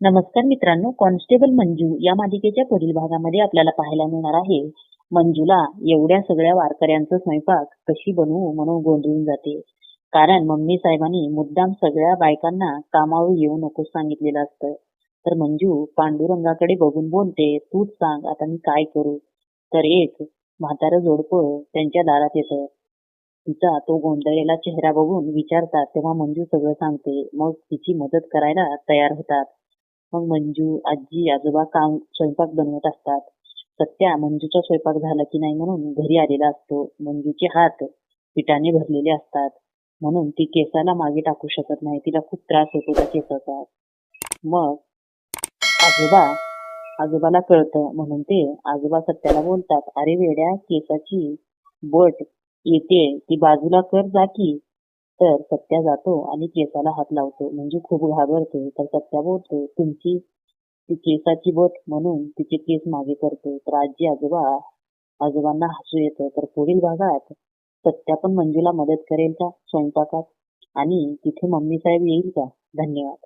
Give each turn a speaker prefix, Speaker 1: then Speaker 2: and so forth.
Speaker 1: नमस्कार मित्रांनो कॉन्स्टेबल मंजू या मालिकेच्या पुढील भागामध्ये आपल्याला पाहायला मिळणार आहे. मंजूला एवढ्या सगळ्या वारकऱ्यांचा स्वयंपाक कशी बनवू म्हणून गोंधळून जाते. कारण मम्मी साहेबांनी मुद्दाम सगळ्या बायकांना कामावर येऊ नको सांगितलेलं असतं. तर मंजू पांडुरंगाकडे बघून बोलते तूच सांग आता मी काय करू? तर एक म्हातारं जोडपं त्यांच्या दारात येतं. तिचा तो गोंधळलेला चेहरा बघून विचारतात तेव्हा मंजू सगळं सांगते. मग तिची मदत करायला तयार होतात. मग मंजू आजी आजोबा काम स्वयंपाक बनवत असतात. सत्या मंजूचा स्वयंपाक झाला की नाही म्हणून घरी आलेला असतो. मंजूचे हात पिठाने भरलेले असतात. म्हणून ती केसाला मागे टाकू शकत नाही. तिला खूप त्रास होतो त्या केसाचा. मग आजोबा आजोबाला कळतं. म्हणून ते आजोबा सत्याला बोलतात अरे वेड्या केसाची बोट येते ती बाजूला कर जा की तर सत्या जातो आणि केसाला हात लावतो. म्हणजे खूप घाबरतो. तर सत्या बोलतो तुमची ती केसाची बोट म्हणून तिचे केस मागे करतो. तर आजी आजोबा आजोबांना हसू येतं. तर पुढील भागात सत्या पण मंजूला मदत करेल का? स्वयंपाकात? आणि तिथे मम्मी साहेब येईल का? धन्यवाद.